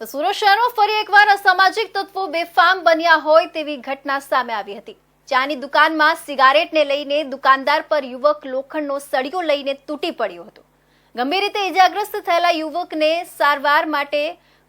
સુરત શહેરમાં ફરી એકવાર અસામાજિક તત્વો બેફામ બન્યા હોય તેવી ઘટના સામે આવી હતી. ચાની દુકાનમાં સિગારેટને લઈને દુકાનદાર પર યુવક લોખંડનો સળિયો લઈને તૂટી પડ્યો હતો. ગંભીર રીતે ઇજાગ્રસ્ત થયેલા યુવકને સારવાર માટે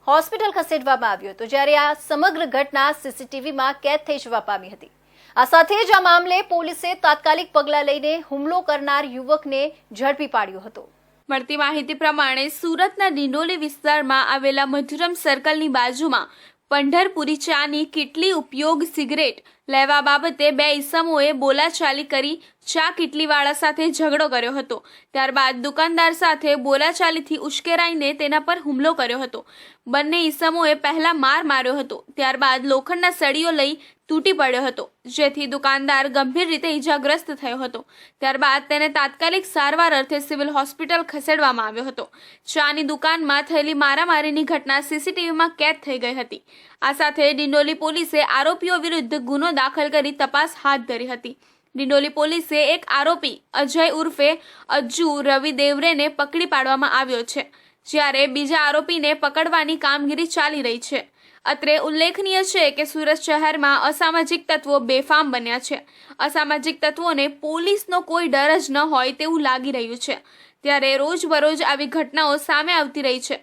હોસ્પિટલ ખસેડવામાં આવ્યો હતો, જ્યારે આ સમગ્ર ઘટના સીસીટીવીમાં કેદ થઈ જવા પામી હતી. આ સાથે જ આ મામલે પોલીસે તાત્કાલિક પગલાં લઈને હુમલો કરનાર યુવકને ઝડપી પાડ્યો હતો. મળતી માહિતી પ્રમાણે સુરતના ડિંડોલી વિસ્તારમાં આવેલા મધુરમ સર્કલની બાજુમાં પંઢરપુરી ચાની કેટલી ઉપયોગ સિગરેટ લેવા બાબતે બે ઈસમોએ બોલાચાલી કરી ચા કીટલીવાળા સાથે ઝઘડો કર્યો હતો. ત્યારબાદ દુકાનદાર સાથે બોલાચાલીથી ઉશ્કેરાઈને તેના પર હુમલો કર્યો હતો. બંને ઈસમોએ પહેલા માર માર્યો હતો, ત્યારબાદ લોખંડના સળીઓ લઈ તૂટી પડ્યો હતો, જેથી દુકાનદાર ગંભીર રીતે ઈજાગ્રસ્ત થયો હતો. ત્યારબાદ તેને તાત્કાલિક સારવાર અર્થે સિવિલ હોસ્પિટલ ખસેડવામાં આવ્યો હતો. ચાની દુકાનમાં થયેલી મારામારીની ઘટના સીસીટીવીમાં કેદ થઈ ગઈ હતી. આ સાથે ડિંડોલી પોલીસે આરોપીઓ વિરુદ્ધ ગુનો દાખલ કરી તપાસ હાથ ધરી હતી. ડિંડોલી પોલીસે એક આરોપી અજય ઉર્ફે અજ્જુ રવિ દેવરેને પકડી પાડવામાં આવ્યો છે, જ્યારે બીજા આરોપીને પકડવાની કામગીરી ચાલી રહી છે. અત્રે ઉલ્લેખનીય છે કે સુરત શહેરમાં અસામાજિક તત્વો બેફામ બન્યા છે. અસામાજિક તત્વોને પોલીસનો કોઈ ડર જ ન હોય તેવું લાગી રહ્યું છે, ત્યારે રોજબરોજ આવી ઘટનાઓ સામે આવતી રહી છે.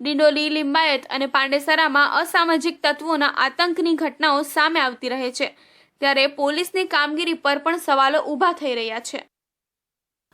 ડિંડોલી, લિંબાયત અને પાંડેસરામાં અસામાજિક તત્વોના આતંકની ઘટનાઓ સામે આવતી રહે છે. ત્યારે પોલીસની કામગીરી પર પણ સવાલો ઊભા થઈ રહ્યા છે.